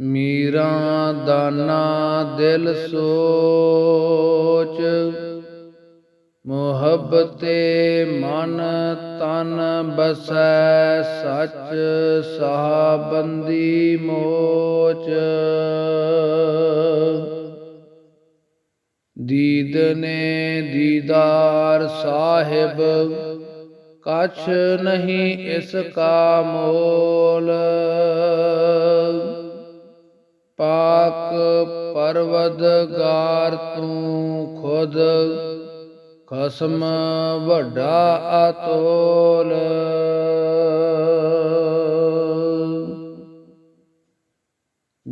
ਮੀਰਾ ਦਾਨਾ ਦਿਲ ਸੋਚ। ਮੁਹੱਬਤੇ ਮਨ ਤਨ ਬਸੈ ਸੱਚ ਸਾਬੰਦੀ ਮੋਚ। ਦੀਦਨੇ ਦੀਦਾਰ ਸਾਹਿਬ, ਕਛ ਨਹੀਂ ਇਸ ਕਾ ਮੋਲ। ਪਰਵਦਗਾਰ ਤੂੰ ਖੁਦ ਖਸਮ ਵੱਡਾ ਅਤੋਲ।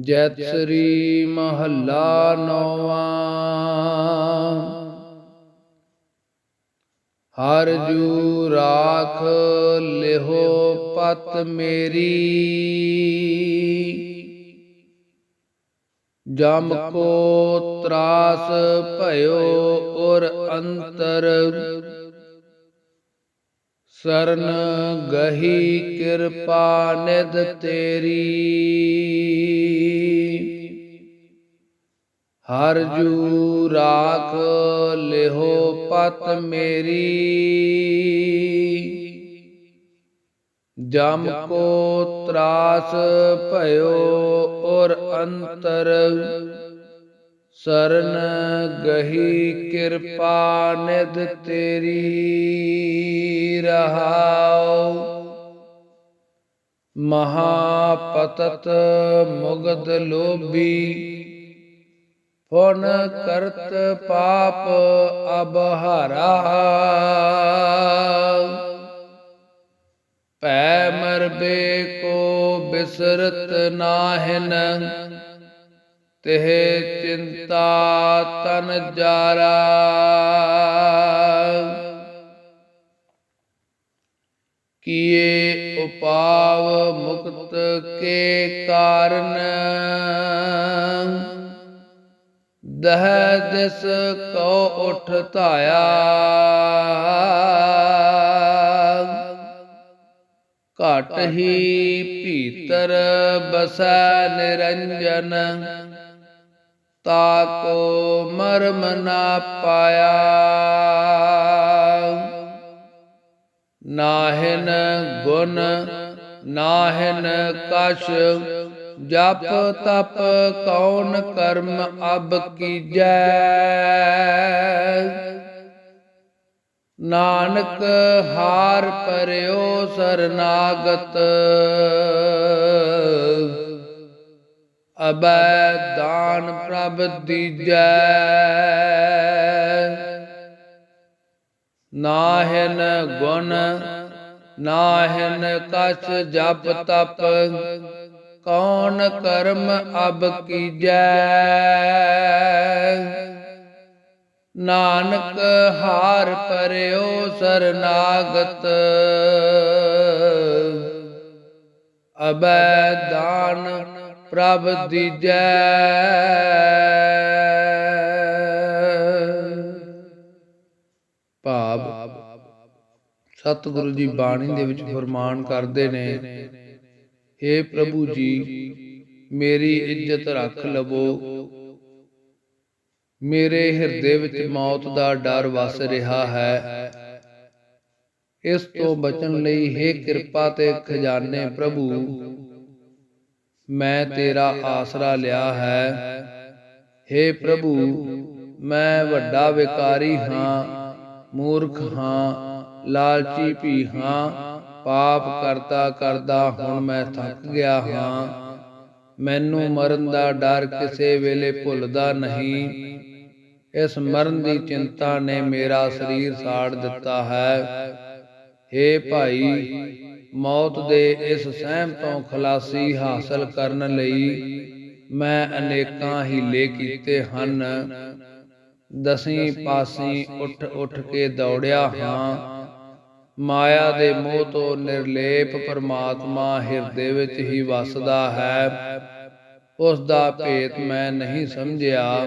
ਜੈਤ ਸ੍ਰੀ ਮਹੱਲਾ ਨੌਵਾਂ। ਹਰ ਜੂ ਰਾਖ ਲਿਹੋ ਪਤ ਮੇਰੀ। ਜਮ ਕੋ ਤਰਾਸ ਭਇਓ ਔਰ ਅੰਤਰ। ਸਰਨ ਗਹੀ ਕਿਰਪਾ ਨਿਦ ਤੇਰੀ। ਹਰ ਜੂ ਰਾਖ ਲਿਹੋ ਪਤ ਮੇਰੀ। ਜਮ ਕੋ ਤਰਾਸ ਭਇਓ ਔਰ ਅੰਤਰ ਸਰਨ ਗਹੀ ਕਿਰਪਾ ਨਿਧ ਤੇਰੀ ਰਹਾਉ। ਮਹਾਪਤਤ ਮੁਗਦ ਲੋਭੀ ਫੁਨ ਕਰਤ ਪਾਪ ਅਬਹਰਾ ਬਿਸਰਤ ਨਾਹਿਨ, ਤਿਹ ਚਿੰਤਾ ਤਨ ਜਾਰਾ। ਕੀਏ ਉਪਾਵ ਮੁਕਤ ਕੇ ਕਾਰਨ, ਦਹ ਦਿਸ ਕੋ ਉਠ ਧਾਇਆ। ਘਟ ਹੀ ਭੀਤਰ ਬਸੈ ਨਿਰੰਜਨ। ਤਾਕੋ ਮਰਮ ਨਾ ਪਾਇਆ। ਨਾਹਿਨ ਗੁਣ ਨਾਹਿਨ ਕਛ। ਜਪ ਤਪ ਕੌਣ ਕਰਮ ਅਬ ਕੀਜੈ। ਨਾਨਕ ਹਾਰ ਪਰਿਓ ਸਰਨਾਗਤ। ਅਬੈ ਦਾਨ ਪ੍ਰਭ ਦੀਜੈ। ਨਾਹਿਨ ਗੁਣ, ਨਾਹਿਨ ਕਛ ਜਪ ਤਪ। ਕੌਣ ਕਰਮ ਅਬ ਕੀਜੈ? ਨਾਨਕ ਹਾਰ ਪਰਿਓ ਸਰਨਾਗਤ। ਅਬੈ ਦਾਨ ਪ੍ਰਭ ਦੀਜੈ। ਭਾਵ ਸਤਿਗੁਰੂ ਜੀ ਬਾਣੀ ਦੇ ਵਿੱਚ ਫਰਮਾਨ ਕਰਦੇ ਨੇ हे ਪ੍ਰਭੂ ਜੀ, ਮੇਰੀ ਇੱਜ਼ਤ ਰੱਖ ਲਵੋ। ਮੇਰੇ ਹਿਰਦੇ ਵਿੱਚ ਮੌਤ ਦਾ ਡਰ ਵਸ ਰਿਹਾ ਹੈ। ਇਸ ਤੋਂ ਬਚਣ ਲਈ हे ਕਿਰਪਾ ਤੇ ਖਜ਼ਾਨੇ ਪ੍ਰਭੂ, ਮੈਂ ਤੇਰਾ ਆਸਰਾ ਲਿਆ ਹੈ। हे ਪ੍ਰਭੂ, ਮੈਂ ਵੱਡਾ ਵਿਕਾਰੀ ਹਾਂ, ਮੂਰਖ ਹਾਂ, ਲਾਲਚੀ ਵੀ ਹਾਂ, ਪਾਪ ਕਰਦਾ ਕਰਦਾ ਹੁਣ ਮੈਂ ਥੱਕ ਗਿਆ ਹਾਂ। ਮੈਨੂੰ ਮਰਨ ਦਾ ਡਰ ਕਿਸੇ ਵੇਲੇ ਭੁੱਲਦਾ ਨਹੀਂ। ਇਸ ਮਰਨ ਦੀ ਚਿੰਤਾ ਨੇ ਮੇਰਾ ਸਰੀਰ ਸਾੜ ਦਿੱਤਾ ਹੈ। हे ਭਾਈ, ਮੌਤ ਦੇ ਇਸ ਸਹਿਮ ਤੋਂ ਖਲਾਸੀ ਹਾਸਲ ਕਰਨ ਲਈ ਮੈਂ ਅਨੇਕਾਂ ਹੀਲੇ ਕੀਤੇ ਹਨ। ਦਸੀਂ ਪਾਸੀ ਉੱਠ ਉੱਠ ਕੇ ਦੌੜਿਆ ਹਾਂ। ਮਾਇਆ ਦੇ ਮੋਹ ਤੋਂ ਨਿਰਲੇਪ ਪਰਮਾਤਮਾ ਹਿਰਦੇ ਵਿੱਚ ਹੀ ਵਸਦਾ ਹੈ। ਉਸ ਦਾ ਭੇਤ ਮੈਂ ਨਹੀਂ ਸਮਝਿਆ।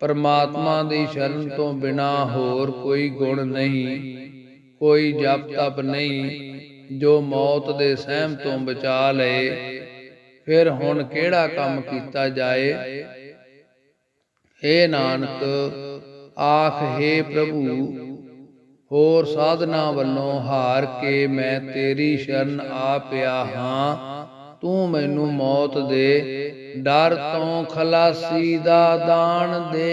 ਪਰਮਾਤਮਾ ਦੀ ਸ਼ਰਨ ਤੋਂ ਬਿਨਾ ਹੋਰ ਕੋਈ ਗੁਣ ਨਹੀਂ, ਕੋਈ ਜਪ ਤਪ ਨਹੀਂ, ਜੋ ਮੌਤ ਦੇ ਸਹਿਮ ਤੋਂ ਬਚਾ ਲਏ। ਫਿਰ ਹੁਣ ਕਿਹੜਾ ਕੰਮ ਕੀਤਾ ਜਾਏ? ਏ ਨਾਨਕ, ਆਖ, ਹੈ ਪ੍ਰਭੂ, ਹੋਰ ਸਾਧਨਾ ਵੱਲੋਂ ਹਾਰ ਕੇ ਮੈਂ ਤੇਰੀ ਸ਼ਰਨ ਆ ਪਿਆ ਹਾਂ। ਤੂੰ ਮੈਨੂੰ ਮੌਤ ਦੇ ਡਰ ਤੋਂ ਖਲਾਸੀ ਦਾ ਦਾਨ ਦੇ।